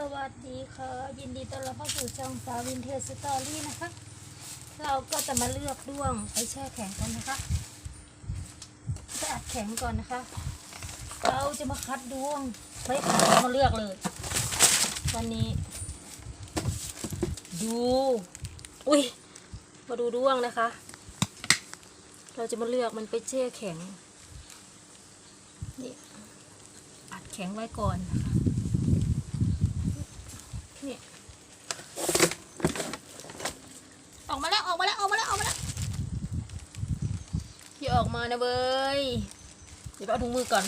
สวัสดีค่ะ ยินดีต้อนรับเข้าสู่ช่องสาวินเทจสตอรี่นะคะ เราก็จะมาเลือกด้วงไปแช่แข็งกันนะคะ จะอัดแข็งก่อนนะคะ เราจะมาคัดด้วงไปขามาเลือกเลย วันนี้ ดู อุ้ย มาดูด้วงนะคะ เราจะมาเลือกมันไปแช่แข็ง นี่อัดแข็งไว้ก่อนนะคะ นี่ออกมาแล้วออกมาแล้วออกมาแล้วออกมาแล้วที่ออกมานะเว้ยเดี๋ยวปเอาถุงมือก่อน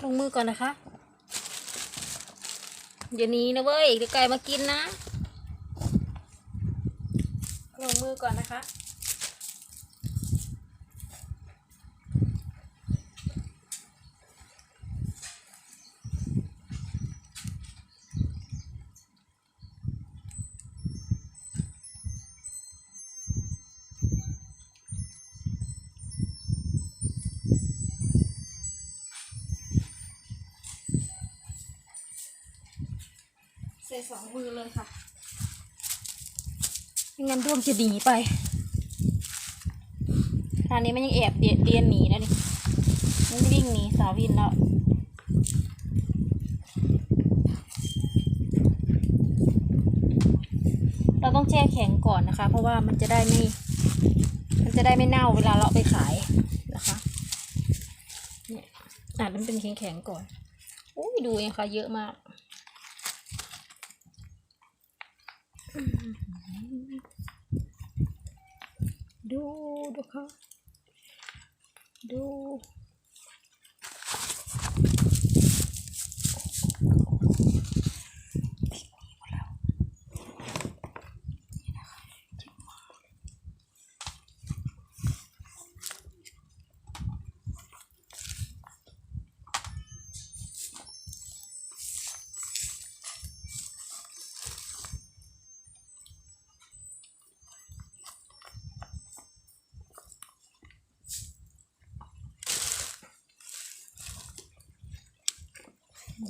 ถุงมือก่อนนะคะเดี๋ยวนี้นะเว้ยเดี๋ยวไก่มากินนะลงมือก่อนนะคะ ส่สองมือเลยค่ะไม่งั้นด้วงจะหนีไปตอนนี้มันยังแอบเดียนหนีนะนี่มันวิ่งหนีสาววินแล้วเราต้องแช่แข็งก่อนนะคะ เพราะว่ามันจะได้ไม่ มันจะได้ไม่เน่าเวลาเราเอาไปขายนะคะเนี่ยอะมันเป็นแข็งๆก่อนโอ้ยดูเองค่ะเยอะมาก ดูดูค่ะดู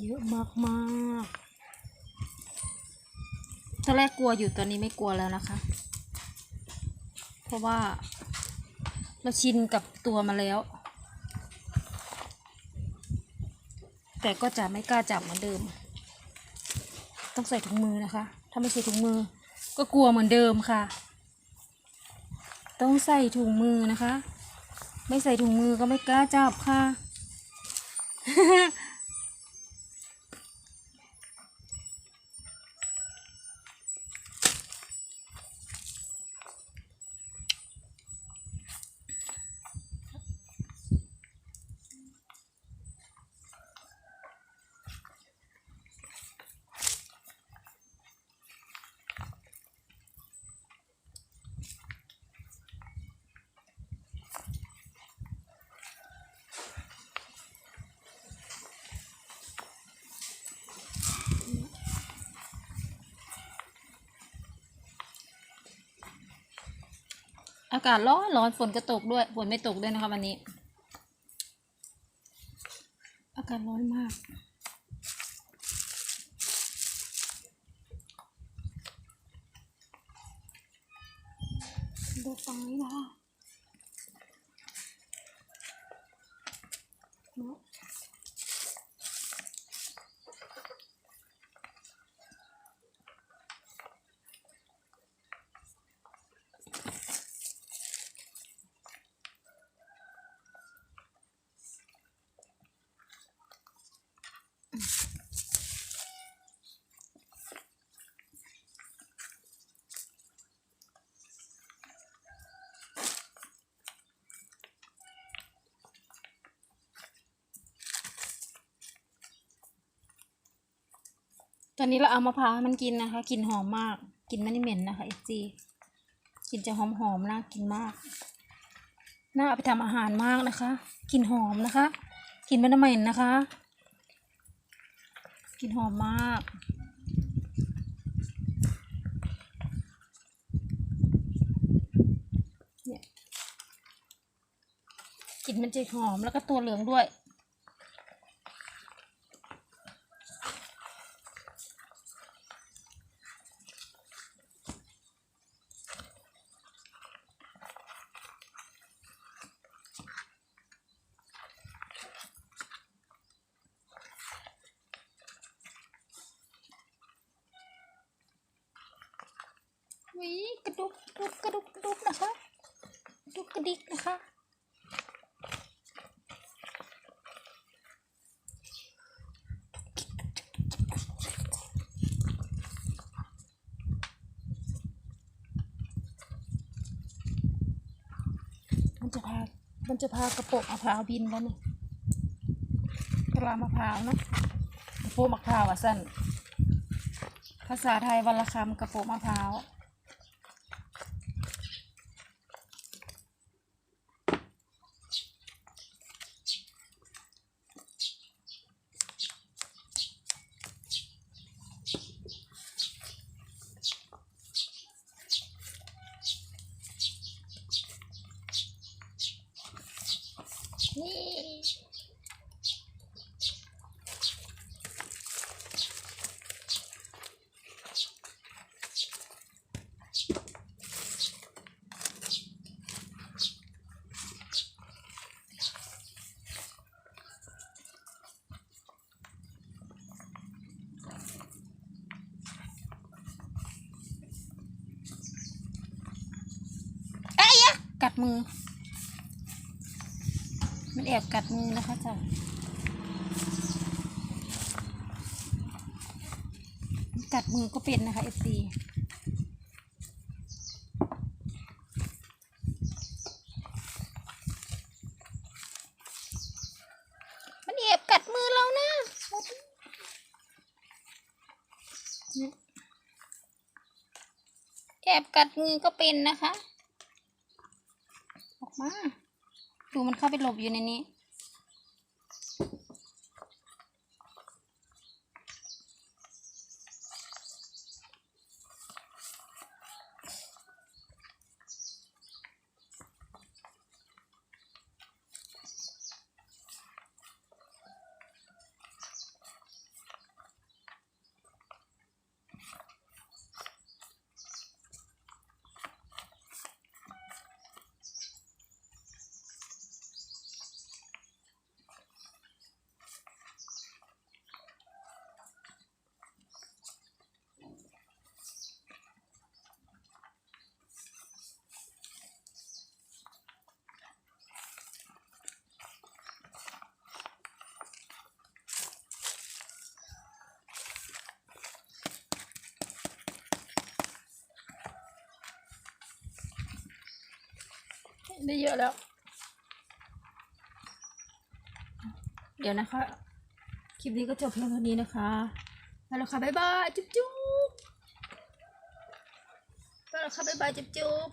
เยอะมากมากตอนแรกกลัวอยู่ตอนนี้ไม่กลัวแล้วนะคะ เพราะว่าเราชินกับตัวมาแล้ว แต่ก็จะไม่กล้าจับเหมือนเดิม ต้องใส่ถุงมือนะคะ ถ้าไม่ใส่ถุงมือ ก็กลัวเหมือนเดิมค่ะ ต้องใส่ถุงมือนะคะ ไม่ใส่ถุงมือก็ไม่กล้าจับค่ะ อากาศร้อนร้อนฝนก็ตกด้วยฝนไม่ตกด้วยนะคะวันนี้ อากาศร้อนมาก ดูฟังนี้นะคะ ตอนนี้เราเอามะพร้าวให้มันกินนะคะกลิ่นหอมมากกลิ่นไม่ได้เหม็นนะคะเอจีกลิ่นจะหอมหอมๆน่ากินมากน่าเอาไปทำอาหารมากนะคะกลิ่นหอมนะคะกลิ่นไม่ได้เหม็นนะคะ กลิ่นหอมมาก เนี่ยกลิ่นมันจะหอมแล้วก็ตัวเหลืองด้วย วิกระดุกกระดุกกระดุกกระดุกนะคะกระดุกกระดิกนะคะ มันจะพา มันจะพากระโปงมะพร้าวบินแล้วนี่กระลามะพร้าวเนาะกระโปงมะพร้าวอะสั้นภาษาไทยวันละคำกระโปงมะพร้าว นี่เอ้ยอะกัด มือ มันแอบกัดมือนะคะจ้ะกัดมือก็เป็นนะคะเอฟซีมันแอบกัดมือเรานะแอบกัดมือก็เป็นนะคะ ออกมา ดูมันเข้าไปหลบอยู่ในนี้ ได้เยอะแล้ว เดี๋ยวนะคะ คลิปนี้ก็จบเพียงเท่านี้นะคะไปแล้วค่ะบ๊ายบาย จุ๊บจุ๊บไปแล้วค่ะบ๊ายบาย จุ๊บจุ๊บ